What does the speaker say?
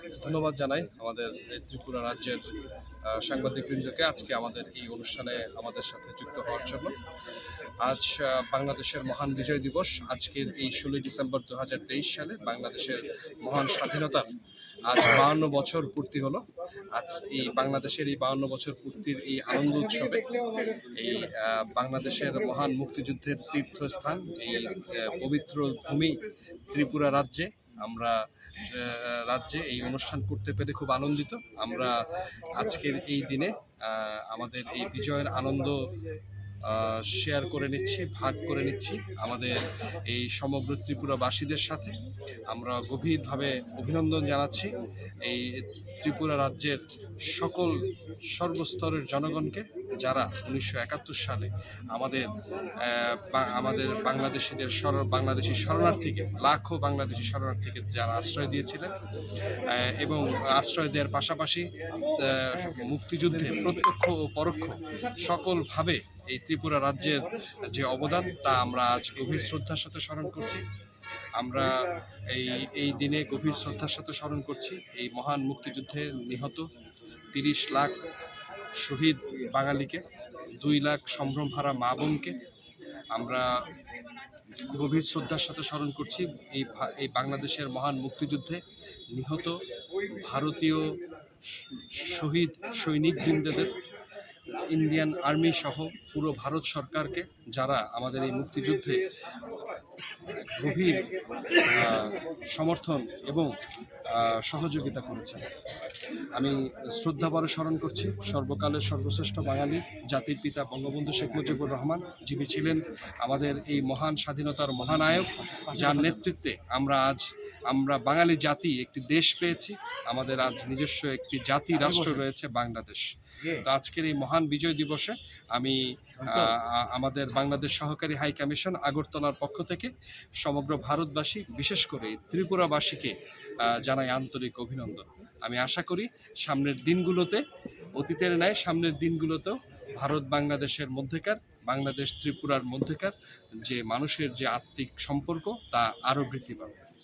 ধন্যবাদ জানাই আমাদের এই ত্রিপুরা রাজ্যের আহ, সাংবাদিকবৃন্দকে আজকে আমাদের এই অনুষ্ঠানে আমাদের সাথে যুক্ত হওয়ার জন্য। আজ বাংলাদেশের মহান বিজয় দিবস। আজকের এই ষোলোই ডিসেম্বর দু হাজার তেইশ সালে বাংলাদেশের মহান স্বাধীনতার আজ বাহান্ন বছর পূর্তি হলো। আজ এই বাংলাদেশের এই বাহান্ন বছর পূর্তির এই আনন্দ উৎসবে এই বাংলাদেশের মহান মুক্তিযুদ্ধের তীর্থস্থান এই পবিত্র ভূমি ত্রিপুরা রাজ্যে আমরা রাজ্যে এই অনুষ্ঠান করতে পেরে খুব আনন্দিত। আমরা আজকের এই দিনে আমাদের এই বিজয়ের আনন্দ শেয়ার করে নিচ্ছি, ভাগ করে নিচ্ছি আমাদের এই সমগ্র ত্রিপুরাবাসীদের সাথে। আমরা গভীরভাবে অভিনন্দন জানাচ্ছি এই ত্রিপুরা রাজ্যের সকল সর্বস্তরের জনগণকে। যারা উনিশশো একাত্তর সালে আমাদের আমাদের বাংলাদেশিদের শর বাংলাদেশি শরণার্থীকে, লাখো বাংলাদেশি শরণার্থীকে যারা আশ্রয় দিয়েছিলেন এবং আশ্রয় দেওয়ার পাশাপাশি মুক্তিযুদ্ধে প্রত্যক্ষ ও পরোক্ষ সকলভাবে এই ত্রিপুরা রাজ্যের যে অবদান, তা আমরা আজ গভীর শ্রদ্ধার সাথে স্মরণ করছি। আমরা এই এই দিনে গভীর শ্রদ্ধার সাথে স্মরণ করছি। এই মহান মুক্তিযুদ্ধে নিহত তিরিশ লাখ শহীদ বাঙালিকে, দুই লাখ সম্ভ্রম সম্ভ্রমহারা মা বোনকে আমরা গভীর শ্রদ্ধার সাথে স্মরণ করছি। এই এই বাংলাদেশের মহান মুক্তিযুদ্ধে নিহত ভারতীয় শহীদ সৈনিক বৃন্দদের ইন্ডিয়ান আর্মি সহ পুরো ভারত সরকারকে, যারা আমাদের এই মুক্তিযুদ্ধে গভীর সমর্থন এবং সহযোগিতা করেছেন। আমি শ্রদ্ধাভরে স্মরণ করছি সর্বকালের সর্বশ্রেষ্ঠ বাঙালি, জাতির পিতা বঙ্গবন্ধু শেখ মুজিবুর রহমান, যিনি ছিলেন আমাদের এই মহান স্বাধীনতার মহানায়ক, যার নেতৃত্বে আমরা আজ আমরা বাঙালি জাতি একটি দেশ পেয়েছি আমাদের আজ নিজস্ব একটি জাতি রাষ্ট্র রয়েছে বাংলাদেশ। তো আজকের এই মহান বিজয় দিবসে আমি আমাদের বাংলাদেশ সহকারী হাই কমিশন আগরতলার পক্ষ থেকে সমগ্র ভারতবাসী বিশেষ করে ত্রিপুরাবাসীকে জানাই আন্তরিক অভিনন্দন। আমি আশা করি সামনের দিনগুলোতে অতীতের ন্যায় সামনের দিনগুলোতেও ভারত বাংলাদেশের মধ্যেকার বাংলাদেশ ত্রিপুরার মধ্যেকার যে মানুষের যে আত্মিক সম্পর্ক তা আরও বৃদ্ধি পাবে।